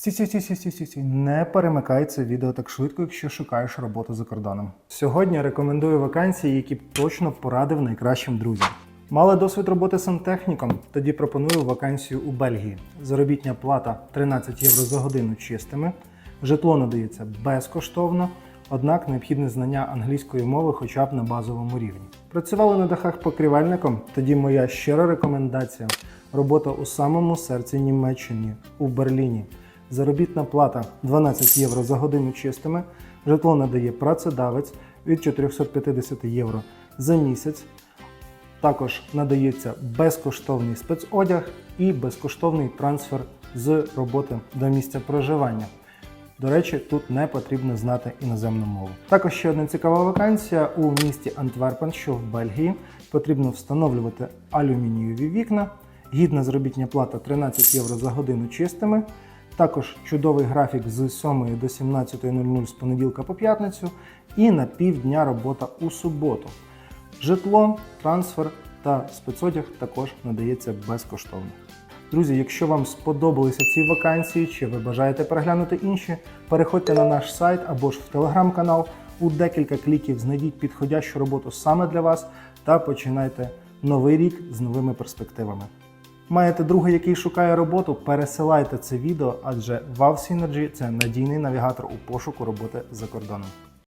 Сі, сі, сі, сі, сі, сі, сі. Не перемикай це відео так швидко, якщо шукаєш роботу за кордоном. Сьогодні рекомендую вакансії, які б точно порадив найкращим друзям. Мали досвід роботи сантехніком? Тоді пропоную вакансію у Бельгії. Заробітня плата 13 євро за годину чистими. Житло надається безкоштовно, однак необхідне знання англійської мови хоча б на базовому рівні. Працювали на дахах покрівельником? Тоді моя щира рекомендація робота у самому серці Німеччини, у Берліні. Заробітна плата 12 євро за годину чистими. Житло надає працедавець від 450 євро за місяць. Також надається безкоштовний спецодяг і безкоштовний трансфер з роботи до місця проживання. До речі, тут не потрібно знати іноземну мову. Також ще одна цікава вакансія у місті Антверпен, що в Бельгії. Потрібно встановлювати алюмінієві вікна. Гідна заробітня плата 13 євро за годину чистими. Також чудовий графік з 7 до 17.00 з понеділка по п'ятницю і на півдня робота у суботу. Житло, трансфер та спецодяг також надається безкоштовно. Друзі, якщо вам сподобалися ці вакансії, чи ви бажаєте переглянути інші, переходьте на наш сайт або ж в телеграм-канал. У декілька кліків знайдіть підходящу роботу саме для вас та починайте новий рік з новими перспективами. Маєте друга, який шукає роботу, пересилайте це відео, адже Wow Synergy – це надійний навігатор у пошуку роботи за кордоном.